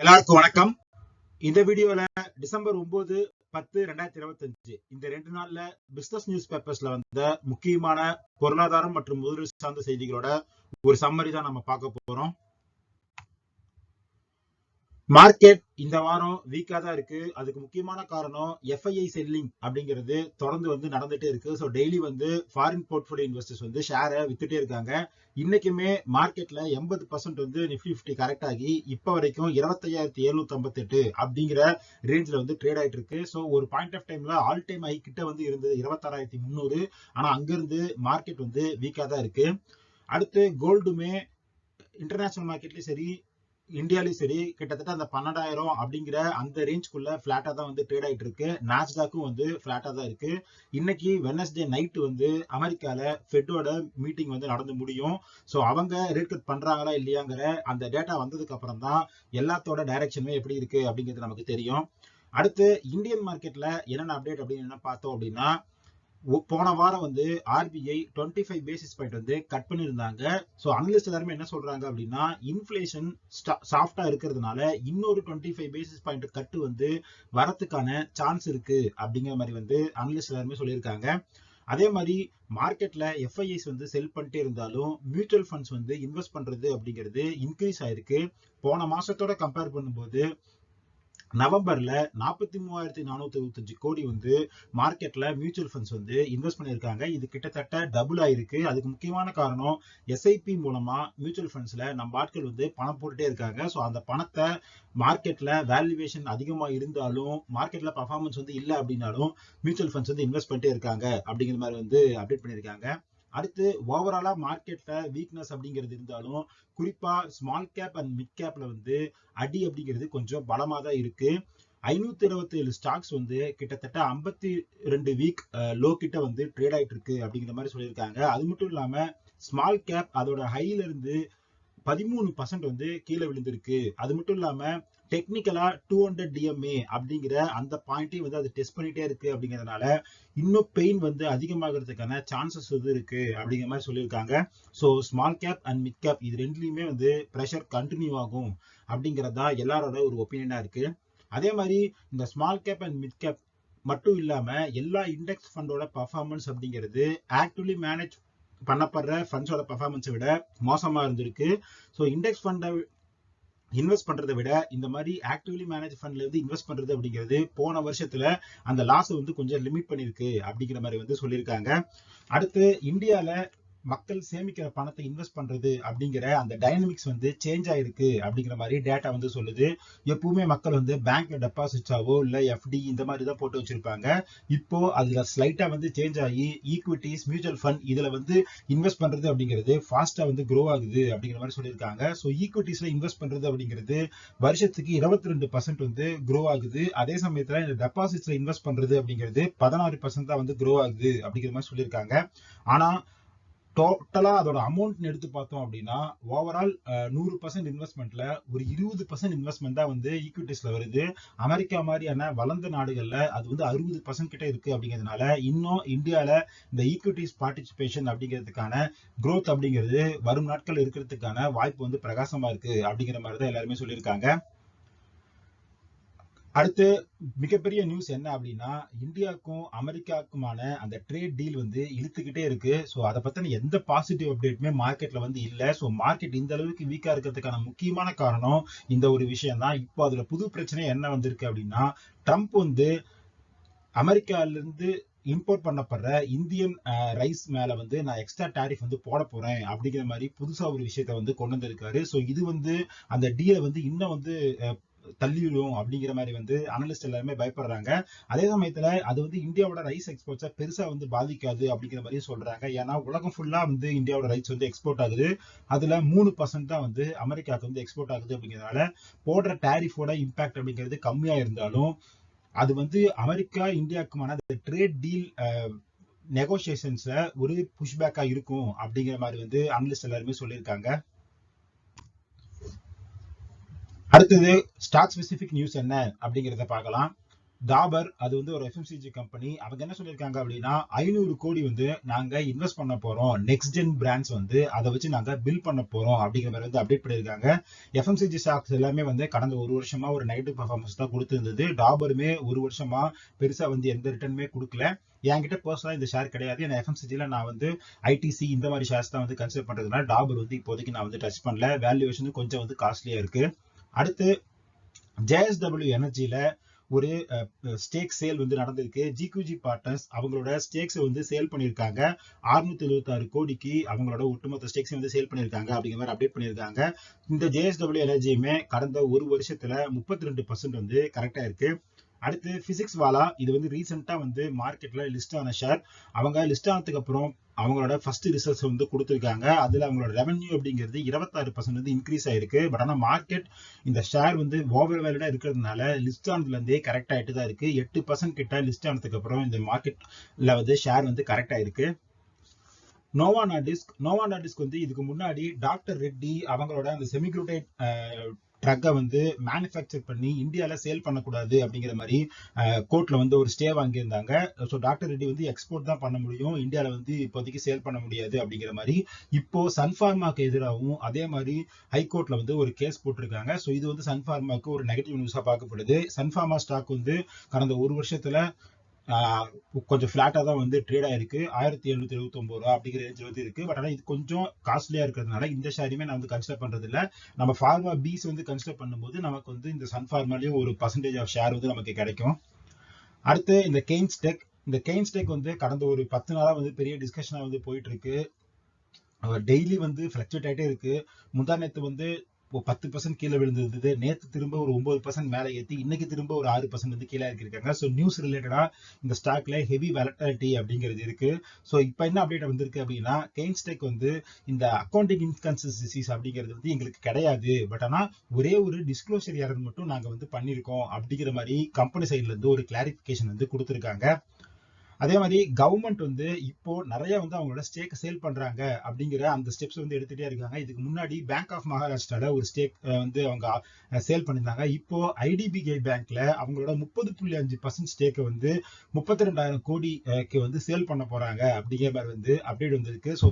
எல்லாருக்கும் வணக்கம். இந்த வீடியோல டிசம்பர் ஒன்பது பத்து ரெண்டாயிரத்தி இருபத்தி அஞ்சு இந்த ரெண்டு நாள்ல பிசினஸ் நியூஸ் பேப்பர்ஸ்ல வந்த முக்கியமான பொருளாதாரம் மற்றும் முதலீடு சார்ந்த செய்திகளோட ஒரு சம்மரி தான் நம்ம பார்க்க போறோம். மார்க்கெட் இந்த வாரம் வீக்கா தான் இருக்கு. அதுக்கு முக்கியமான காரணம் எஃப்ஐஐ செல்லிங் அப்படிங்கிறது தொடர்ந்து வந்து நடந்துட்டே இருக்கு. ஸோ டெய்லி வந்து ஃபாரின் போர்ட்ஃபோலியோ இன்வெஸ்டர்ஸ் வந்து ஷேரை வித்துட்டே இருக்காங்க. இன்னைக்குமே மார்க்கெட்ல எண்பது பர்சன்ட் வந்து நிஃப்டி ஃபிஃப்டி கரெக்ட் ஆகி இப்போ வரைக்கும் இருபத்தையாயிரத்தி எழுநூத்தி ஐம்பத்தெட்டு அப்படிங்கிற ரேஞ்சில் வந்து ட்ரேட் ஆயிட்டு இருக்கு. ஸோ ஒரு பாயிண்ட் ஆஃப் டைம்ல ஆல் டைம் ஹை கிட்ட வந்து இருந்தது இருபத்தாறாயிரத்தி முந்நூறு. ஆனா அங்கிருந்து மார்க்கெட் வந்து வீக்கா தான் இருக்கு. அடுத்து கோல்டுமே இன்டர்நேஷனல் மார்க்கெட்லயும் சரி இந்தியாலையும் சரி கிட்டத்தட்ட அந்த பன்னெண்டாயிரம் அப்படிங்கிற அந்த ரேஞ்சுக்குள்ள பிளாட்டா தான் வந்து ட்ரேட் ஆயிட்டு இருக்கு. நாஸ்டாக்கும் வந்து பிளாட்டா தான் இருக்கு. இன்னைக்கு வெனஸ்டே நைட் வந்து அமெரிக்கால ஃபெட்டோட மீட்டிங் வந்து நடந்து முடியும். ஸோ அவங்க ரேட் கட் பண்றாங்களா இல்லையாங்கிற அந்த டேட்டா வந்ததுக்கு அப்புறம் தான் எல்லாத்தோட டைரக்ஷனுமே எப்படி இருக்கு அப்படிங்கிறது நமக்கு தெரியும். அடுத்து இந்தியன் மார்க்கெட்ல என்னென்ன அப்டேட் அப்படின்னு என்ன பார்த்தோம் அப்படின்னா போன வாரம் வந்து RBI twenty five basis point வந்து கட் பண்ணியிருந்தாங்க. ஸோ அனலிஸ்ட் எல்லாருமே என்ன சொல்றாங்க அப்படின்னா இன்ஃபிளேஷன் சாஃப்டா இருக்கிறதுனால இன்னொரு twenty five basis point cut வந்து வரத்துக்கான சான்ஸ் இருக்கு அப்படிங்கிற மாதிரி வந்து அனலிஸ்ட் எல்லாருமே சொல்லியிருக்காங்க. அதே மாதிரி மார்க்கெட்ல எஃப்ஐஎஸ் வந்து செல் பண்ணிட்டே இருந்தாலும் மியூச்சுவல் ஃபண்ட்ஸ் வந்து இன்வெஸ்ட் பண்றது அப்படிங்கிறது இன்க்ரீஸ் ஆயிருக்கு. போன மாசத்தோட கம்பேர் பண்ணும்போது நவம்பர்ல நாற்பத்தி மூவாயிரத்தி நானூத்தி இருபத்தஞ்சு கோடி வந்து மார்க்கெட்ல மியூச்சுவல் ஃபண்ட்ஸ் வந்து இன்வெஸ்ட் பண்ணியிருக்காங்க. இது கிட்டத்தட்ட டபுள் ஆயிருக்கு. அதுக்கு முக்கியமான காரணம் எஸ்ஐபி மூலமா மியூச்சுவல் ஃபண்ட்ஸ்ல நம்ம ஆட்கள் வந்து பணம் போட்டுட்டே இருக்காங்க. ஸோ அந்த பணத்தை மார்க்கெட்ல வேல்யூவேஷன் அதிகமா இருந்தாலும் மார்க்கெட்ல பர்ஃபார்மன்ஸ் வந்து இல்லை அப்படின்னாலும் மியூச்சுவல் ஃபண்ட்ஸ் வந்து இன்வெஸ்ட் பண்ணிட்டே இருக்காங்க. அப்படிங்கிற மாதிரி வந்து அப்டேட் பண்ணியிருக்காங்க. அடுத்து ஓவராலா மார்க்கெட்ல வீக்னஸ் அப்படிங்கிறது இருந்தாலும் குறிப்பா ஸ்மால் கேப் அண்ட் மிட் கேப்ல வந்து அடி அப்படிங்கிறது கொஞ்சம் பலமா தான் இருக்கு. ஐநூத்தி இருபத்தி ஏழு ஸ்டாக்ஸ் வந்து கிட்டத்தட்ட ஐம்பத்தி ரெண்டு வீக் லோ கிட்ட வந்து ட்ரேட் ஆயிட்டு இருக்கு அப்படிங்கிற மாதிரி சொல்லியிருக்காங்க. அது மட்டும் இல்லாம ஸ்மால் கேப் அதோட ஹைல இருந்து பதிமூணு பர்சன்ட் வந்து கீழே விழுந்திருக்கு. அது மட்டும் இல்லாம டெக்னிக்கலா டூ ஹண்ட்ரட் டிஎம்ஏ அப்படிங்கிற அந்த பாயிண்ட்டையும் வந்து அது டெஸ்ட் பண்ணிட்டே இருக்கு அப்படிங்கிறதுனால இன்னும் பெயின் வந்து அதிகமாகிறதுக்கான சான்சஸ் வந்து இருக்கு அப்படிங்கிற மாதிரி சொல்லியிருக்காங்க. So small cap and mid cap இது ரெண்டுலையுமே வந்து ப்ரெஷர் கண்டினியூ ஆகும் அப்படிங்கிறதா எல்லாரோட ஒரு ஒப்பீனியனா இருக்கு. அதே மாதிரி இந்த small cap and mid cap மட்டும் இல்லாம எல்லா இண்டெக்ஸ் ஃபண்டோட பர்ஃபார்மன்ஸ் அப்படிங்கிறது ஆக்டிவ்லி மேனேஜ் பண்ணப்படுற ஃபண்ட்ஸோட பர்ஃபார்மன்ஸை விட மோசமாக இருந்திருக்கு. ஸோ இண்டெக்ஸ் ஃபண்டை இன்வெஸ்ட் பண்றதை விட இந்த மாதிரி ஆக்டிவ்லி மேனேஜ் ஃபண்ட்ல இருந்து இன்வெஸ்ட் பண்றது அப்படிங்கிறது போன வருஷத்துல அந்த லாஸ் வந்து கொஞ்சம் லிமிட் பண்ணிருக்கு அப்படிங்கிற மாதிரி வந்து சொல்லியிருக்காங்க. அடுத்து இந்தியால மக்கள் சேமிக்கிற பணத்தை இன்வெஸ்ட் பண்றது அப்படிங்கிற அந்த டைனமிக்ஸ் வந்து சேஞ்ச் ஆயிருக்கு அப்படிங்கிற மாதிரி டேட்டா வந்து சொல்லுது. எப்பவுமே மக்கள் வந்து பேங்க்ல டெபாசிட்ஸாவோ இல்ல எஃப்டி இந்த மாதிரி தான் போட்டு வச்சிருப்பாங்க. இப்போ அதுல ஸ்லைட்டா வந்து சேஞ்ச் ஆகி ஈக்விட்டிஸ் மியூச்சுவல் ஃபண்ட் இதுல வந்து இன்வெஸ்ட் பண்றது அப்படிங்கிறது ஃபாஸ்டா வந்து க்ரோ ஆகுது அப்படிங்கிற மாதிரி சொல்லியிருக்காங்க. ஸோ ஈக்விட்டிஸ்ல இன்வெஸ்ட் பண்றது அப்படிங்கிறது வருஷத்துக்கு இருபத்தி ரெண்டு பர்சன்ட் வந்து க்ரோ ஆகுது. அதே சமயத்துல இந்த டெபாசிட்ஸ்ல இன்வெஸ்ட் பண்றது அப்படிங்கிறது பதினாறு பர்சன்ட் தான் வந்து க்ரோ ஆகுது அப்படிங்கிற மாதிரி சொல்லியிருக்காங்க. ஆனா டோட்டலா அதோட அமௌண்ட் எடுத்து பார்த்தோம் அப்படின்னா ஓவரால் நூறு பர்சன்ட் இன்வெஸ்ட்மெண்ட்ல ஒரு இருபது பர்சன்ட் இன்வெஸ்ட்மெண்ட் தான் வந்து ஈக்விட்டிஸ்ல வருது. அமெரிக்கா மாதிரியான வளர்ந்த நாடுகள்ல அது வந்து அறுபது பர்சன்ட் கிட்ட இருக்கு அப்படிங்கிறதுனால இன்னும் இந்தியால இந்த ஈக்விட்டிஸ் பார்ட்டிசிபேஷன் அப்படிங்கிறதுக்கான க்ரோத் அப்படிங்கிறது வரும் நாட்கள் இருக்கிறதுக்கான வாய்ப்பு வந்து பிரகாசமா இருக்கு அப்படிங்கிற மாதிரி தான் எல்லாருமே சொல்லியிருக்காங்க. அடுத்து மிகப்பெரிய நியூஸ் என்ன அப்படின்னா இந்தியாவுக்கும் அமெரிக்காவுக்குமான அந்த ட்ரேட் டீல் வந்து இழுத்துக்கிட்டே இருக்கு. ஸோ அதை பத்தின எந்த பாசிட்டிவ் அப்டேட்டுமே மார்க்கெட்ல வந்து இல்லை. ஸோ மார்க்கெட் இந்த அளவுக்கு வீக்கா இருக்கிறதுக்கான முக்கியமான காரணம் இந்த ஒரு விஷயம் தான். இப்போ அதுல புது பிரச்சனை என்ன வந்திருக்கு அப்படின்னா ட்ரம்ப் வந்து அமெரிக்கால இருந்து இம்போர்ட் பண்ணப்படுற இந்தியன் ரைஸ் மேல வந்து நான் எக்ஸ்ட்ரா டேரிஃப் வந்து போட போறேன் அப்படிங்கிற மாதிரி புதுசா ஒரு விஷயத்த வந்து கொண்டு வந்திருக்காரு. ஸோ இது வந்து அந்த டீலை வந்து இன்னும் வந்து தள்ளிவிடும் அப்படிங்கிற மாதிரி வந்து அனலிஸ்ட் எல்லாருமே பயப்படுறாங்க. அதே சமயத்துல அது வந்து இந்தியாவோட ரைஸ் எக்ஸ்போர்ட்ஸை பெருசா வந்து பாதிக்காது அப்படிங்கிற மாதிரி சொல்றாங்க. ஏன்னா உலகம் ஃபுல்லா வந்து இந்தியாவோட ரைஸ் வந்து எக்ஸ்போர்ட் ஆகுது. அதுல மூணு பர்சன்ட் தான் வந்து அமெரிக்காவுக்கு வந்து எக்ஸ்போர்ட் ஆகுது அப்படிங்கிறதுனால போடுற டேரிஃபோட இம்பாக்ட் அப்படிங்கிறது கம்மியா இருந்தாலும் அது வந்து அமெரிக்கா இந்தியாவுக்குமான ட்ரேட் டீல் நெகோசியேஷன்ஸ்ல ஒரு புஷ்பேக்கா இருக்கும் அப்படிங்கிற மாதிரி வந்து அனலிஸ்ட் எல்லாருமே சொல்லியிருக்காங்க. அடுத்தது ஸ்டாக் ஸ்பெசிபிக் நியூஸ் என்ன அப்படிங்கிறத பார்க்கலாம். டாபர் அது வந்து ஒரு எஃப்எம்சிஜி கம்பெனி அவங்க என்ன சொல்லியிருக்காங்க அப்படின்னா ஐநூறு கோடி வந்து நாங்க இன்வெஸ்ட் பண்ண போறோம். நெக்ஸ்ட் ஜென் பிராண்ட்ஸ் வந்து அதை வச்சு நாங்க பில் பண்ண போறோம் அப்படிங்கிற மாதிரி வந்து அப்டேட் பண்ணியிருக்காங்க. எஃப்எம்சிஜி ஸ்டாக்ஸ் எல்லாமே வந்து கடந்த ஒரு வருஷமா ஒரு நெகட்டிவ் பர்ஃபார்மன்ஸ் தான் கொடுத்துருந்தது. டாபருமே ஒரு வருஷமா பெருசா வந்து எந்த ரிட்டர்னுமே கொடுக்கல. என்கிட்ட பர்சனலாக இந்த ஷேர் கிடையாது. ஏன்னா எஃப்எம்சிஜியில் நான் வந்து ஐடிசி இந்த மாதிரி ஷேர்ஸ் தான் வந்து கன்சிடர் பண்ணுறதுனால டாபர் வந்து இப்போதைக்கு நான் வந்து டச் பண்ணல. வேல்யூவேஷன் கொஞ்சம் வந்து காஸ்ட்லியாக இருக்குது அடுத்து ஜேஎஸ்டபிள்யூ எனர்ஜியில ஒரு ஸ்டேக் சேல் வந்து நடந்திருக்கு. ஜிக்யூஜி பார்ட்னர்ஸ் அவங்களோட ஸ்டேக்ஸ் வந்து சேல் பண்ணியிருக்காங்க. அறுநூத்தி எழுபத்தி ஆறு கோடிக்கு அவங்களோட ஒட்டுமொத்த ஸ்டேக்ஸ் வந்து சேல் பண்ணியிருக்காங்க அப்படிங்கிற மாதிரி அப்டேட் பண்ணியிருக்காங்க. இந்த ஜேஎஸ்டபிள்யூ எனர்ஜியுமே கடந்த ஒரு வருஷத்துல முப்பத்தி ரெண்டு பர்சன்ட் வந்து கரெக்டா இருக்கு. அடுத்து பிசிக்ஸ் வாலா இது வந்து ரீசெண்டா வந்து மார்க்கெட்ல லிஸ்ட் ஆன ஷேர் அவங்க லிஸ்ட் ஆனதுக்கு அப்புறம் அவங்களோட ஃபர்ஸ்ட் ரிசல்ட்ஸ் வந்து கொடுத்துருக்காங்க. அதுல அவங்களோட ரெவன்யூ அப்படிங்கிறது இருபத்தாறு பர்சன்ட் வந்து இன்க்ரீஸ் ஆயிருக்கு. பட் ஆனால் மார்க்கெட் இந்த ஷேர் வந்து ஓவர் வேல்யூடா இருக்கிறதுனால லிஸ்ட் ஆனதுலேருந்தே கரெக்ட் ஆயிட்டு தான் இருக்கு. எட்டு பர்சன்ட் கிட்ட லிஸ்ட் ஆனதுக்கு அப்புறம் இந்த மார்க்கெட்ல வந்து ஷேர் வந்து கரெக்ட் ஆயிருக்கு. நோவா நாடிஸ்க் நோவா நாடிஸ்க் வந்து இதுக்கு முன்னாடி டாக்டர் ரெட்டி அவங்களோட அந்த செமிக்ளூடைட் ட்ரக்கை வந்து மேனுஃபேக்சர் பண்ணி இந்தியால சேல் பண்ணக்கூடாது அப்படிங்கிற மாதிரி கோர்ட்ல வந்து ஒரு ஸ்டே வாங்கியிருந்தாங்க. ஸோ டாக்டர் ரெட்டி வந்து எக்ஸ்போர்ட் தான் பண்ண முடியும். இந்தியால வந்து இப்போதைக்கு சேல் பண்ண முடியாது அப்படிங்கிற மாதிரி இப்போ சன்ஃபார்மாக்கு எதிராகவும் அதே மாதிரி ஹைகோர்ட்டில் வந்து ஒரு கேஸ் போட்டிருக்காங்க. ஸோ இது வந்து சன்ஃபார்மாக்கு ஒரு நெகட்டிவ் நியூஸா பார்க்கப்படுது. சன்ஃபார்மா ஸ்டாக் வந்து கடந்த ஒரு வருஷத்துல கொஞ்சம் ஃப்ளாட்டாக தான் வந்து ட்ரேட் ஆயிருக்கு. ஆயிரத்தி எழுநூத்தி எழுபத்தொம்பது ரூபா அப்படிங்கிற ரேஞ்சில் வந்து இருக்கு. பட் ஆனால் இது கொஞ்சம் காஸ்ட்லியாக இருக்கிறதுனால இந்த ஷேரையுமே நான் வந்து கன்சிடர் பண்ணுறதில்ல நம்ம ஃபார்மா பீஸ் வந்து கன்சிடர் பண்ணும்போது நமக்கு வந்து இந்த சன்ஃபார்மாலையும் ஒரு பர்சன்டேஜ் ஆஃப் ஷேர் வந்து நமக்கு கிடைக்கும். அடுத்து இந்த கெயின்ஸ் டெக் இந்த கெயின்ஸ் டெக் வந்து கடந்த ஒரு பத்து நாளாக வந்து பெரிய டிஸ்கஷனாக வந்து போயிட்டு இருக்கு. டெய்லி வந்து ஃப்ளக்சுவேட் ஆகிட்டே இருக்கு. முந்தா நேற்று வந்து பத்து பர்சன்ட் கீழே விழுந்திருந்தது நேற்று திரும்ப ஒரு ஒன்பது பர்சன்ட் மேலே ஏற்றி இன்னைக்கு திரும்ப ஒரு ஆறு பர்சன்ட் வந்து கீழே இறக்கிருக்காங்க ஸோ நியூஸ் ரிலேட்டடா இந்த ஸ்டாக்ல ஹெவி வெலட்டாலிட்டி அப்படிங்கிறது இருக்கு. ஸோ இப்போ என்ன அப்டேட் வந்திருக்கு அப்படின்னா கெயின்ஸ்டெக் வந்து இந்த அக்கௌண்டிங் இன்கன்சிஸ்டன்சிஸ் அப்படிங்கிறது வந்து எங்களுக்கு கிடையாது. பட் ஆனால் ஒரே ஒரு டிஸ்க்ளோசர் யாரது மட்டும் நாங்கள் வந்து பண்ணியிருக்கோம் அப்படிங்கிற மாதிரி கம்பெனி சைட்ல இருந்து ஒரு கிளாரிபிகேஷன் வந்து கொடுத்துருக்காங்க. அதே மாதிரி கவர்மெண்ட் வந்து இப்போ நிறைய வந்து அவங்களோட ஸ்டேக் சேல் பண்றாங்க அப்படிங்கிற அந்த ஸ்டெப்ஸ் வந்து எடுத்துட்டே இருக்காங்க. இதுக்கு முன்னாடி பேங்க் ஆஃப் மகாராஷ்டிரால ஒரு ஸ்டேக் வந்து அவங்க சேல் பண்ணியிருந்தாங்க. இப்போ ஐடிபிஐ பேங்க்ல அவங்களோட முப்பது புள்ளி அஞ்சு பர்சன்ட் ஸ்டேக்கை வந்து முப்பத்தி ரெண்டாயிரம் கோடிக்கு வந்து சேல் பண்ண போறாங்க அப்படிங்கிற மாதிரி வந்து அப்டேட் வந்திருக்கு. ஸோ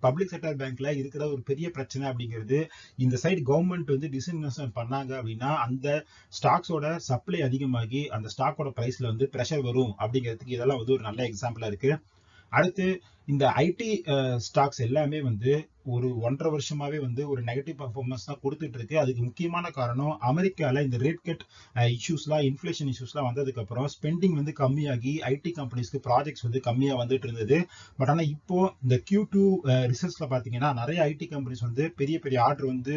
பப்ளிக் செக்டர் பேங்க்ல இருக்கிற ஒரு பெரிய பிரச்சனை அப்படிங்கிறது இந்த சைடு கவர்மெண்ட் வந்து டிஸ்இன்வெஸ்ட்மெண்ட் பண்ணாங்க அப்படின்னா அந்த ஸ்டாக்ஸோட சப்ளை அதிகமாகி அந்த ஸ்டாக்கோட பிரைஸ்ல வந்து ப்ரெஷர் வரும் அப்படிங்கிறதுக்கு இதெல்லாம் வந்து ஒரு நல்ல எக்ஸாம்பிளா இருக்கு. அடுத்து இந்த ஐடி ஸ்டாக்ஸ் எல்லாமே வந்து ஒரு ஒன்றரை வருஷமாவே வந்து ஒரு நெகட்டிவ் பர்ஃபார்மன்ஸ் தான் கொடுத்துட்டு இருக்கு அதுக்கு முக்கியமான காரணம் அமெரிக்கால இந்த ரேட் கட் இஷ்யூஸ்லாம் இன்ஃபிளேஷன் இஷ்யூஸ்லாம் வந்ததுக்கு அப்புறம் ஸ்பெண்டிங் வந்து கம்மியாகி ஐடி கம்பெனிஸ்க்கு ப்ராஜெக்ட்ஸ் வந்து கம்மியாக வந்துட்டு இருந்தது. பட் ஆனால் இப்போ இந்த கியூ டூ ரிசல்ட்ஸ்ல பார்த்தீங்கன்னா நிறைய ஐடி கம்பெனிஸ் வந்து பெரிய பெரிய ஆர்டர் வந்து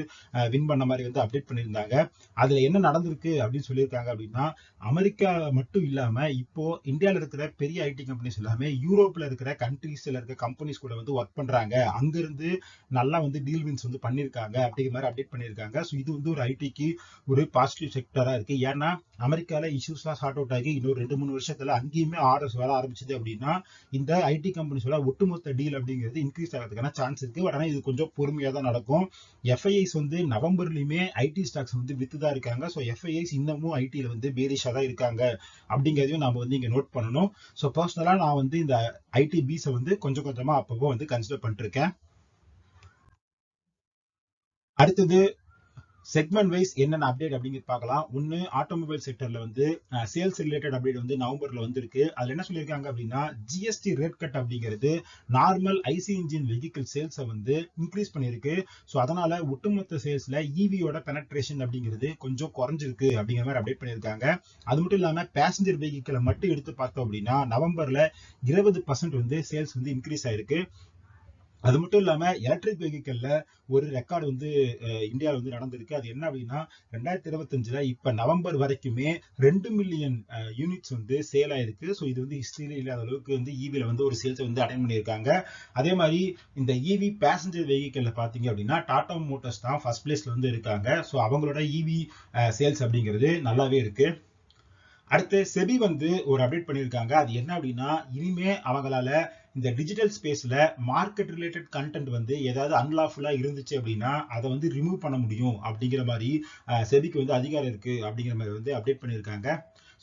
வின் பண்ண மாதிரி வந்து அப்டேட் பண்ணியிருந்தாங்க. அதுல என்ன நடந்திருக்கு அப்படின்னு சொல்லியிருக்காங்க அப்படின்னா அமெரிக்கா மட்டும் இல்லாம இப்போ இந்தியாவில் இருக்கிற பெரிய ஐடி கம்பெனிஸ் எல்லாமே யூரோப்ல இருக்கிற கண்ட்ரீஸ்ல இருக்க கம்பெனிஸ் கூட வந்து ஒர்க் பண்றாங்க. அங்கிருந்து நல்லா வந்து டீல் வின்ஸ் வந்து பண்ணிருக்காங்க அப்படிங்கிற மாதிரி அப்டேட் பண்ணிருக்காங்க ஸோ இது வந்து ஒரு ஐடிக்கு ஒரு பாசிட்டிவ் செக்டரா இருக்கு. ஏன்னா அமெரிக்கால இஷ்யூஸ்லாம் சார்ட் அவுட் ஆகி இன்னொரு ரெண்டு மூணு வருஷத்துல அங்கேயுமே ஆர்டர்ஸ் வர ஆரம்பிச்சது அப்படின்னா இந்த ஐடி கம்பெனிஸோட ஒட்டுமொத்த டீல் அப்படிங்கிறது இன்க்ரீஸ் ஆகிறதுக்கான சான்ஸ் இருக்கு. பட் ஆனால் இது கொஞ்சம் பொறுமையா தான் நடக்கும். எஃப்ஐஐஸ் வந்து நவம்பர்லயுமே ஐடி ஸ்டாக்ஸ் வந்து வித்து தான் இருக்காங்க ஸோ எஃப்ஐஐஸ் இன்னமும் ஐடியில் வந்து பேரிஷா தான் இருக்காங்க. அப்படிங்கிறதையும் நாம வந்து இங்க நோட் பண்ணணும். ஸோ பர்சனலா நான் வந்து இந்த ஐடி பீஸை வந்து கொஞ்சம் கொஞ்சம் கொஞ்சமா அப்பப்போ வந்து கன்சிடர் பண்ணிட்டு இருக்கேன். அடுத்தது செக்மெண்ட் வைஸ் என்னென்ன அப்டேட் அப்படிங்கிறது பார்க்கலாம். ஒன்னு ஆட்டோமொபைல் செக்டர்ல வந்து சேல்ஸ் ரிலேட்டட் அப்டேட் வந்து நவம்பர்ல வந்திருக்கு. அதில் என்ன சொல்லியிருக்காங்க அப்படின்னா ஜிஎஸ்டி ரேட் கட் அப்படிங்கிறது நார்மல் ஐசி இன்ஜின் வெஹிக்கிள் சேல்ஸை வந்து இன்க்ரீஸ் பண்ணியிருக்கு. ஸோ அதனால ஒட்டுமொத்த சேல்ஸ்ல இவியோட பெனட்ரேஷன் அப்படிங்கிறது கொஞ்சம் குறைஞ்சிருக்கு அப்படிங்கிற மாதிரி அப்டேட் பண்ணியிருக்காங்க. அது மட்டும் இல்லாமல் பேசஞ்சர் வெஹிக்கிளை மட்டும் எடுத்து பார்த்தோம் அப்படின்னா நவம்பர்ல இருபது பர்சன்ட் வந்து சேல்ஸ் வந்து இன்க்ரீஸ் ஆயிருக்கு. அது மட்டும் இல்லாமல் எலக்ட்ரிக் வெஹிக்கல்ல ஒரு ரெக்கார்டு வந்து இந்தியாவில் வந்து நடந்திருக்கு. அது என்ன அப்படின்னா ரெண்டாயிரத்தி இருபத்தஞ்சுல இப்போ நவம்பர் வரைக்குமே ரெண்டு மில்லியன் யூனிட்ஸ் வந்து சேல் ஆயிருக்கு. ஸோ இது வந்து ஹிஸ்டரியில இல்லாத அளவுக்கு வந்து இவியில் வந்து ஒரு சேல்ஸை வந்து அட்டன் பண்ணியிருக்காங்க. அதே மாதிரி இந்த இவி பேசஞ்சர் வெஹிக்கல்ல பார்த்தீங்க அப்படின்னா டாடா மோட்டர்ஸ் தான் ஃபர்ஸ்ட் பிளேஸ்ல வந்து இருக்காங்க. ஸோ அவங்களோட இவி சேல்ஸ் அப்படிங்கிறது நல்லாவே இருக்கு. அடுத்து செபி வந்து ஒரு அப்டேட் பண்ணியிருக்காங்க. அது என்ன அப்படின்னா இனிமே அவங்களால இந்த டிஜிட்டல் ஸ்பேஸ்ல மார்க்கெட் ரிலேட்டட் கண்டென்ட் வந்து ஏதாவது அன்லாஃபுல்லா இருந்துச்சு அப்படின்னா அதை வந்து ரிமூவ் பண்ண முடியும் அப்படிங்கிற மாதிரி செபிக்கு வந்து அதிகாரம் இருக்கு அப்படிங்கிற மாதிரி வந்து அப்டேட் பண்ணியிருக்காங்க.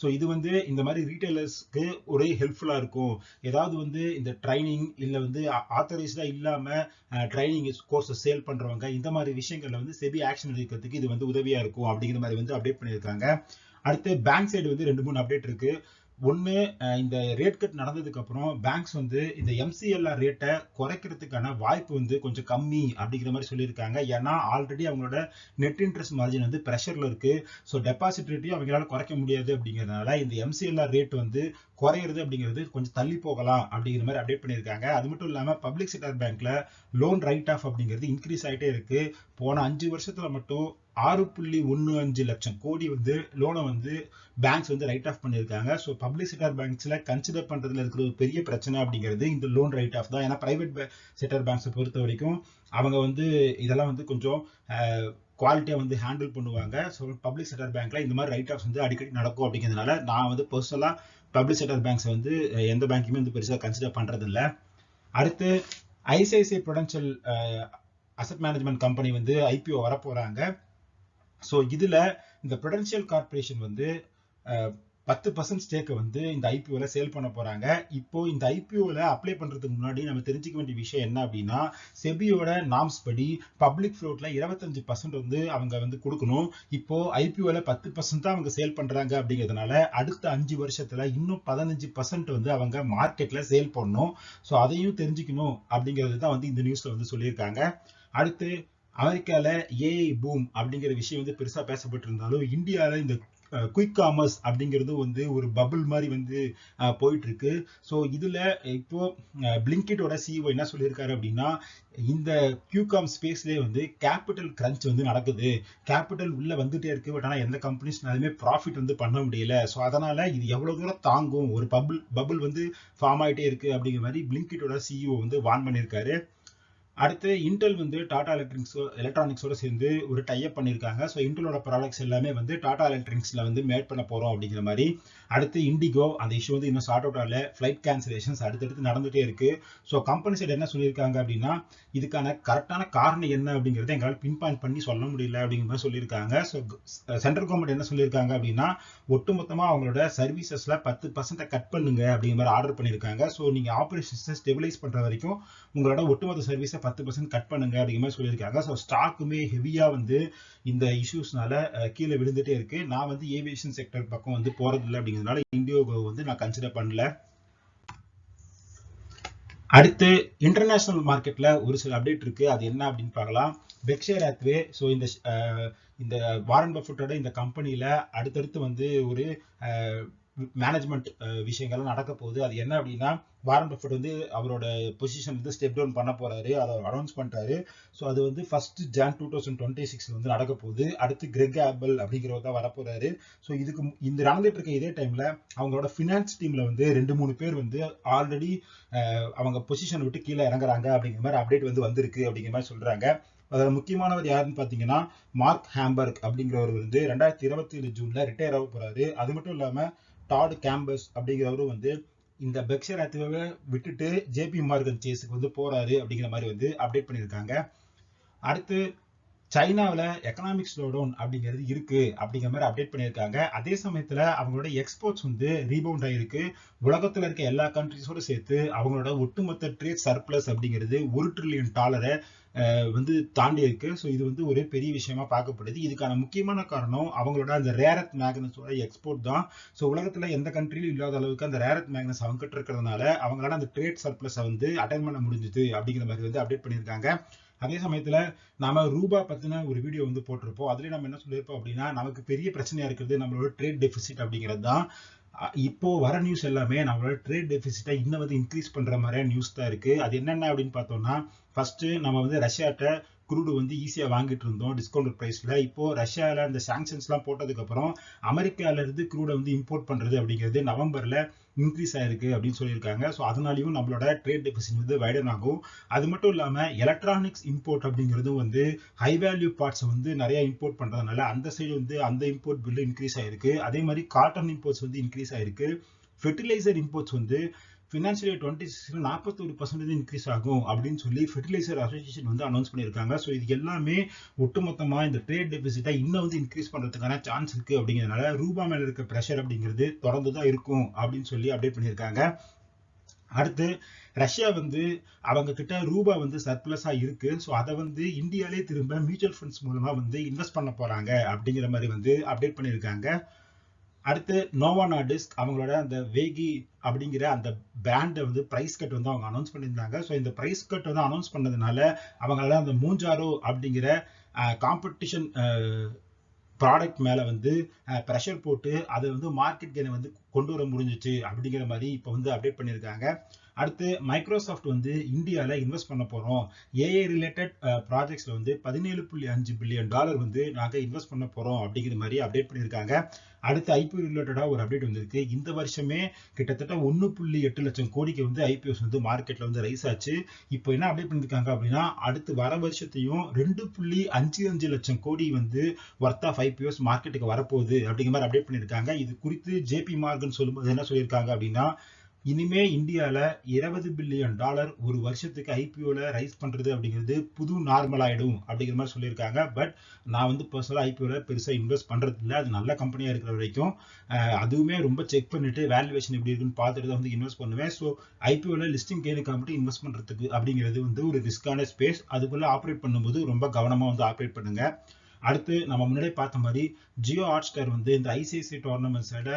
ஸோ இது வந்து இந்த மாதிரி ரீட்டைலர்ஸ்க்கு ஒரே ஹெல்ப்ஃபுல்லாக இருக்கும். ஏதாவது வந்து இந்த ட்ரைனிங் இல்லை வந்து ஆத்தரைஸ்டாக இல்லாமல் ட்ரைனிங் கோர்ஸை சேல் பண்ணுறவங்க இந்த மாதிரி விஷயங்களில் வந்து செபி ஆக்ஷன் எடுக்கிறதுக்கு இது வந்து உதவியாக இருக்கும் அப்படிங்கிற மாதிரி வந்து அப்டேட் பண்ணியிருக்காங்க. அடுத்து பேங்க் சைடு வந்து ரெண்டு மூணு அப்டேட் இருக்கு. ஒன்று இந்த ரேட் கட் நடந்ததுக்கு அப்புறம் பேங்க்ஸ் வந்து இந்த எம்சிஎல்ஆர் ரேட்டை குறைக்கிறதுக்கான வாய்ப்பு வந்து கொஞ்சம் கம்மி அப்படிங்கிற மாதிரி சொல்லியிருக்காங்க. ஏன்னா ஆல்ரெடி அவங்களோட நெட் இன்ட்ரெஸ்ட் மார்ஜின் வந்து ப்ரெஷர்ல இருக்கு. ஸோ டெபாசிட் ரேட்டையும் அவங்களால குறைக்க முடியாது அப்படிங்கிறதுனால இந்த எம்சிஎல்ஆர் ரேட் வந்து குறையிறது அப்படிங்கிறது கொஞ்சம் தள்ளி போகலாம் அப்படிங்கிற மாதிரி அப்டேட் பண்ணியிருக்காங்க. அது மட்டும் இல்லாமல் பப்ளிக் செக்டர் பேங்க்ல லோன் ரைட் ஆஃப் அப்படிங்கிறது இன்க்ரீஸ் ஆகிட்டே இருக்கு. போன அஞ்சு வருஷத்துல மட்டும் ஆறு புள்ளி ஒன்று அஞ்சு லட்சம் கோடி வந்து லோனை வந்து பேங்க்ஸ் வந்து ரைட் ஆஃப் பண்ணியிருக்காங்க. ஸோ பப்ளிக் செக்டர் பேங்க்ஸில் கன்சிடர் பண்ணுறதுல இருக்கிற ஒரு பெரிய பிரச்சனை அப்படிங்கிறது இந்த லோன் ரைட் ஆஃப் தான். ஏன்னா பிரைவேட் செக்டர் பேங்க்ஸை பொறுத்த வரைக்கும் அவங்க வந்து இதெல்லாம் வந்து கொஞ்சம் குவாலிட்டியாக வந்து ஹேண்டில் பண்ணுவாங்க. ஸோ பப்ளிக் செக்டர் பேங்க்கில் இந்த மாதிரி ரைட் ஆஃப்ஸ் வந்து அடிக்கடி நடக்கும் அப்படிங்கிறதுனால நான் வந்து பர்சனலாக பப்ளிக் செக்டர் பேங்க்ஸை வந்து எந்த பேங்க்குமே வந்து பெருசாக கன்சிடர் பண்ணுறதில்ல அடுத்து ICICI Prudential asset management company வந்து ஐபிஓ வர ஸோ இதில் இந்த ப்ரொடென்ஷியல் கார்பரேஷன் வந்து பத்து பர்சன்ட் ஸ்டேக்கை வந்து இந்த ஐபிஓவில் சேல் பண்ண போகிறாங்க இப்போ இந்த ஐபிஓவில் அப்ளை பண்ணுறதுக்கு முன்னாடி நம்ம தெரிஞ்சுக்க வேண்டிய விஷயம் என்ன அப்படின்னா செபியோட நாம்ஸ் படி பப்ளிக் ஃப்ளோட்டில் இருபத்தஞ்சு பர்சன்ட் வந்து அவங்க வந்து கொடுக்கணும். இப்போ ஐபிஓவில் பத்து பர்சன்ட் தான் அவங்க சேல் பண்ணுறாங்க அப்படிங்கிறதுனால அடுத்த அஞ்சு வருஷத்தில் இன்னும் பதினஞ்சு பர்சன்ட் வந்து அவங்க மார்க்கெட்டில் சேல் பண்ணணும். ஸோ அதையும் தெரிஞ்சுக்கணும் அப்படிங்கிறது தான் வந்து இந்த நியூஸில் வந்து சொல்லியிருக்காங்க. அடுத்து அமெரிக்கால ஏஐ பூம் அப்படிங்கிற விஷயம் வந்து பெருசா பேசப்பட்டு இருந்தாலும் இந்தியால இந்த குயிக் காமர்ஸ் அப்படிங்கிறது வந்து ஒரு பபுள் மாதிரி வந்து போயிட்டு இருக்கு ஸோ இதுல இப்போ பிளிங்கிட்டோட சிஇஓ என்ன சொல்லியிருக்காரு அப்படின்னா இந்த கியூகாம் ஸ்பேஸ்லேயே வந்து கேபிட்டல் கிரன்ச் வந்து நடக்குது. கேபிட்டல் உள்ள வந்துட்டே இருக்கு பட் ஆனால் எந்த கம்பெனிஸ்னாலுமே ப்ராஃபிட் வந்து பண்ண முடியல. ஸோ அதனால இது எவ்வளவு தூரம் தாங்கும்? ஒரு பபுள் பபுள் வந்து ஃபார்ம் ஆகிட்டே இருக்கு அப்படிங்கிற மாதிரி பிளிங்கிட்டோட சிஇஓ வந்து வான் பண்ணியிருக்காரு. அடுத்து இன்டெல் வந்து டாடா எலக்ட்ரிக்ஸோ எலக்ட்ரானிக்ஸோட சேர்ந்து ஒரு டைப் பண்ணியிருக்காங்க. ஸோ இன்டெலோட ப்ராடக்ட்ஸ் எல்லாமே வந்து டாடா எலக்ட்ரிக்ஸ்ல வந்து மேட் பண்ண போகிறோம் அப்படிங்கிற மாதிரி. அடுத்து இண்டிகோ அந்த இஷ்யூ வந்து இன்னும் சார்ட் அவுட் ஆகல. ஃப்ளைட் கேன்சலேஷன்ஸ் அடுத்தடுத்து நடந்துகிட்டே இருக்குது ஸோ கம்பெனி சைடு என்ன சொல்லியிருக்காங்க அப்படின்னா இதுக்கான கரெக்டான காரணம் என்ன அப்படிங்கிறத எங்களால் பின் பாயிண்ட் பண்ணி சொல்ல முடியல அப்படிங்கிற மாதிரி சொல்லியிருக்காங்க. ஸோ சென்ட்ரல் கவர்மெண்ட் என்ன சொல்லியிருக்காங்க அப்படின்னா ஒட்டுமொத்தமாக அவங்களோட சர்வீசஸில் பத்து பர்சன்ட்டை கட் பண்ணுங்க அப்படிங்கிற மாதிரி ஆர்டர் பண்ணியிருக்காங்க. ஸோ நீங்கள் ஆப்ரேஷன்ஸை ஸ்டெபிலைஸ் பண்ணுற வரைக்கும் உங்களோட ஒட்டுமொத்த சர்வீஸை பத்து பர்சன்ட் கட் பண்ணுங்க அப்படிங்கிற மாதிரி சொல்லியிருக்காங்க. ஸோ ஸ்டாக்குமே ஹெவியா வந்து இந்த இஷ்யூஸ்னால கீழே விழுந்துட்டே இருக்கு. நான் வந்து ஏவியேஷன் செக்டர் பக்கம் வந்து போறதில்லை அப்படிங்கிறதுனால இண்டியோகோ வந்து நான் கன்சிடர் பண்ணல. அடுத்து இன்டர்நேஷனல் மார்க்கெட்ல ஒரு சில அப்டேட் இருக்கு. அது என்ன அப்படின்னு பார்க்கலாம். பெக்ஷேர் ஆத்வே ஸோ இந்த இந்த வாரன் பஃபட்டோட இந்த கம்பெனியில அடுத்தடுத்து வந்து ஒரு மேனேஜ்மெண்ட் விஷயங்கள்லாம் நடக்க போகுது அது என்ன அப்படின்னா வாரன் பஃபட் வந்து அவரோட பொசிஷன் வந்து ஸ்டெப் டவுன் பண்ண போறாரு. அதை அனௌன்ஸ் பண்ணிட்டாரு ஸோ அது வந்து first Jan two thousand twenty சிக்ஸ்ல வந்து நடக்க போகுது. அடுத்து கிரெக் ஆப்பிள் அப்படிங்கிறவர் தான் வரப்போறாரு ஸோ இதுக்கு இந்த நடந்துட்டு இருக்க இதே டைம்ல அவங்களோட ஃபினான்ஸ் டீம்ல வந்து ரெண்டு மூணு பேர் வந்து ஆல்ரெடி அவங்க பொசிஷன் விட்டு கீழே இறங்குறாங்க அப்படிங்கிற மாதிரி அப்டேட் வந்து வந்திருக்கு அப்படிங்கிற மாதிரி சொல்றாங்க. அதில் முக்கியமானவர் யாருன்னு பார்த்தீங்கன்னா மார்க் ஹேம்பர்க் அப்படிங்கிறவர் வந்து ரெண்டாயிரத்தி இருபத்தி ஏழு ஜூன்ல ரிட்டையர் ஆக போறாரு. அது மட்டும் இல்லாமல் டாட் கேம்பஸ் அப்படிங்கிறவரும் வந்து இந்த பெக்ஷர் ஆத்வே விட்டுட்டு ஜேபி மார்கன் சேஸுக்கு வந்து போறாரு அப்படிங்கிற மாதிரி வந்து அப்டேட் பண்ணியிருக்காங்க. அடுத்து சைனாவில் எக்கனாமிக் ஸ்லோ டவுன் அப்படிங்கிறது இருக்கு அப்படிங்கிற மாதிரி அப்டேட் பண்ணியிருக்காங்க. அதே சமயத்தில் அவங்களோட எக்ஸ்போர்ட்ஸ் வந்து ரீபவுண்ட் ஆகிருக்கு உலகத்தில் இருக்க எல்லா கண்ட்ரிஸோட சேர்த்து அவங்களோட ஒட்டுமொத்த ட்ரேட் சர்ப்ளஸ் அப்படிங்கிறது ஒரு ட்ரில்லியன் டாலரை வந்து தாண்டி இருக்கு ஸோ இது வந்து ஒரு பெரிய விஷயமா பார்க்கப்படுது. இதுக்கான முக்கியமான காரணம் அவங்களோட அந்த ரேரத் மேக்னஸோட எக்ஸ்போர்ட் தான். ஸோ உலகத்தில் எந்த கண்ட்ரிலும் இல்லாத அளவுக்கு அந்த ரேரத் மேக்னஸ் அவங்க கிட்ட இருக்கிறதுனால அவங்களால அந்த ட்ரேட் சர்ப்ளஸை வந்து அட்டன் பண்ண முடிஞ்சுது அப்படிங்கிற மாதிரி வந்து அப்டேட் பண்ணியிருக்காங்க. அதே சமயத்தில் நாம ரூபா பற்றின ஒரு வீடியோ வந்து போட்டிருப்போம். அதுலேயும் நம்ம என்ன சொல்லியிருப்போம் அப்படின்னா நமக்கு பெரிய பிரச்சனையாக இருக்கிறது நம்மளோட ட்ரேட் டெபிசிட் அப்படிங்கிறது தான். இப்போ வர நியூஸ் எல்லாமே நம்மளோட ட்ரேட் டெபிசிட்டை இன்னும் வந்து இன்க்ரீஸ் பண்ணுற மாதிரியான நியூஸ் தான் இருக்குது அது என்னென்ன அப்படின்னு பார்த்தோம்னா ஃபஸ்ட்டு நம்ம வந்து ரஷ்யாட்ட குரூடு வந்து ஈஸியாக வாங்கிட்டு இருந்தோம் டிஸ்கவுண்ட் ப்ரைஸில் இப்போ ரஷ்யாவில் அந்த சாங்ஷன்ஸ்லாம் போட்டதுக்கப்புறம் அமெரிக்காவிலேருந்து குரூடை வந்து இம்போர்ட் பண்ணுறது அப்படிங்கிறது நவம்பரில் இன்க்ரீஸ் ஆயிருக்கு அப்படின்னு சொல்லியிருக்காங்க. ஸோ அதனாலையும் நம்மளோட ட்ரேட் டெபிசிட் வந்து வைடன் ஆகும். அது மட்டும் இல்லாமல் எலக்ட்ரானிக்ஸ் இம்போர்ட் அப்படிங்கிறதும் வந்து ஹை வேல்யூ பார்ட்ஸை வந்து நிறைய இம்போர்ட் பண்ணுறதுனால அந்த சைடு வந்து அந்த இம்போர்ட் பில்லு இன்க்ரீஸ் ஆயிருக்கு. அதே மாதிரி காட்டன் இம்போர்ட்ஸ் வந்து இன்க்ரீஸ் ஆயிருக்கு. ஃபெர்டிலைசர் இம்போர்ட்ஸ் வந்து ஃபினான்ஷியல் இயர் டுவெண்ட்டி சிக்ஸ்ல நாற்பத்தொரு பர்சன்டேஜ் இன்க்ரீஸ் ஆகும் அப்படின்னு சொல்லி ஃபெர்டிலைசர் அசோசியேஷன் வந்து அனௌன்ஸ் பண்ணியிருக்காங்க. ஸோ இது எல்லாமே ஒட்டுமொத்தமாக இந்த ட்ரேட் டெபிசிட்டை இன்னும் வந்து இன்க்ரீஸ் பண்ணுறதுக்கான சான்ஸ் இருக்கு அப்படிங்கிறதுனால ரூபா மேல இருக்க ப்ரெஷர் அப்படிங்கிறது தொடர்ந்து தான் இருக்கும் அப்படின்னு சொல்லி அப்டேட் பண்ணியிருக்காங்க. அடுத்து ரஷ்யா வந்து அவங்க கிட்ட ரூபா வந்து சர்ப்ளஸா இருக்கு. ஸோ அதை வந்து இந்தியாலே திரும்ப மியூச்சுவல் ஃபண்ட்ஸ் மூலமா வந்து இன்வெஸ்ட் பண்ண போறாங்க அப்படிங்கிற மாதிரி வந்து அப்டேட் பண்ணியிருக்காங்க. அடுத்து நோவானா டிஸ்க் அவங்களோட அந்த வேகி அப்படிங்கிற அந்த பிராண்டை வந்து ப்ரைஸ் கட் வந்து அவங்க அனௌன்ஸ் பண்ணியிருந்தாங்க. ஸோ இந்த ப்ரைஸ் கட் வந்து அனௌன்ஸ் பண்ணதுனால அவங்களால அந்த மூஞ்சாரோ அப்படிங்கிற காம்படிஷன் ப்ராடக்ட் மேலே வந்து ப்ரெஷர் போட்டு அதை வந்து மார்க்கெட் கெயினை வந்து கொண்டு வர முடிஞ்சிச்சு அப்படிங்கிற மாதிரி இப்போ வந்து அப்டேட் பண்ணியிருக்காங்க. அடுத்து மைக்ரோசாஃப்ட் வந்து இந்தியாவில் இன்வெஸ்ட் பண்ண போகிறோம் ஏஐ ரிலேட்டட் ப்ராஜெக்ட்ஸில் வந்து பதினேழு புள்ளி அஞ்சு பில்லியன் டாலர் வந்து நாங்கள் இன்வெஸ்ட் பண்ண போகிறோம் அப்படிங்கிற மாதிரி அப்டேட் பண்ணியிருக்காங்க. அடுத்து ஐபிஓ ரிலேட்டடாக ஒரு அப்டேட் வந்திருக்கு. இந்த வருஷமே கிட்டத்தட்ட ஒன்று புள்ளி எட்டு லட்சம் கோடிக்கு வந்து ஐபிஓஸ் வந்து மார்க்கெட்டில் வந்து ரைஸ் ஆச்சு. இப்போ என்ன அப்டேட் பண்ணியிருக்காங்க அப்படின்னா அடுத்து வர வருஷத்தையும் ரெண்டு புள்ளி அஞ்சு அஞ்சு லட்சம் கோடி வந்து ஒர்த் ஆஃப் ஐபிஓஸ் மார்க்கெட்டுக்கு வரப்போகுது அப்படிங்கிற மாதிரி அப்டேட் பண்ணியிருக்காங்க. இது குறித்து ஜேபி மார்க்னு சொல்லும்போது என்ன சொல்லியிருக்காங்க அப்படின்னா இனிமே இந்தியாவில் இருபது பில்லியன் டாலர் ஒரு வருஷத்துக்கு ஐபிஓவில் ரைஸ் பண்ணுறது அப்படிங்கிறது புது நார்மல் ஆகிடும் அப்படிங்கிற மாதிரி சொல்லியிருக்காங்க. பட் நான் வந்து பர்சனலாக ஐபிஓவில் பெருசாக இன்வெஸ்ட் பண்ணுறது இல்லை. அது நல்ல கம்பெனியாக இருக்கிற வரைக்கும். அதுவுமே ரொம்ப செக் பண்ணிட்டு வேல்யூவேஷன் எப்படி இருக்குன்னு பார்த்துட்டு தான் வந்து இன்வெஸ்ட் பண்ணுவேன். ஸோ ஐபிஓவில் லிஸ்டிங் கேனுக்காக மட்டும் இன்வெஸ்ட் பண்ணுறதுக்கு அப்படிங்கிறது வந்து ஒரு ரிஸ்கான ஸ்பேஸ் அதுக்குள்ள ஆப்ரேட் பண்ணும்போது ரொம்ப கவனமாக வந்து ஆப்ரேட் பண்ணுங்க. அடுத்து நம்ம முன்னாடி பார்த்த மாதிரி ஜியோ ஹாட்ஸ்டார் வந்து இந்த ஐசிஐசி டோர்னமெண்ட்ஸோட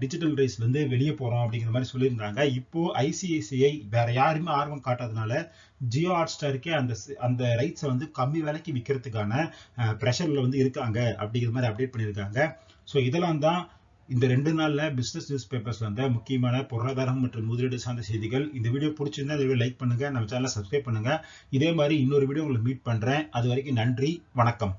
டிஜிட்டல் ரைஸ்லேருந்து வெளியே போகிறோம் அப்படிங்கிற மாதிரி சொல்லியிருந்தாங்க. இப்போ ஐசிஐசிஐ வேற யாருமே ஆர்வம் காட்டாதனால ஜியோ ஹாட்ஸ்டாருக்கே அந்த அந்த ரைட்ஸை வந்து கம்மி விலைக்கு விற்கிறதுக்கான ப்ரெஷரில் வந்து இருக்காங்க அப்படிங்கிற மாதிரி அப்டேட் பண்ணியிருக்காங்க. ஸோ இதெல்லாம் தான் இந்த ரெண்டு நாளில் பிஸ்னஸ் நியூஸ் பேப்பர்ஸில் வந்த முக்கியமான பொருளாதாரம் மற்றும் முதலீடு சார்ந்த செய்திகள். இந்த வீடியோ பிடிச்சிருந்தா இந்த வீடியோ லைக் பண்ணுங்கள் நம்ம சேனலை சப்ஸ்கிரைப் பண்ணுங்கள் இதே மாதிரி இன்னொரு வீடியோ உங்களை மீட் பண்ணுறேன் அது வரைக்கும் நன்றி. வணக்கம்.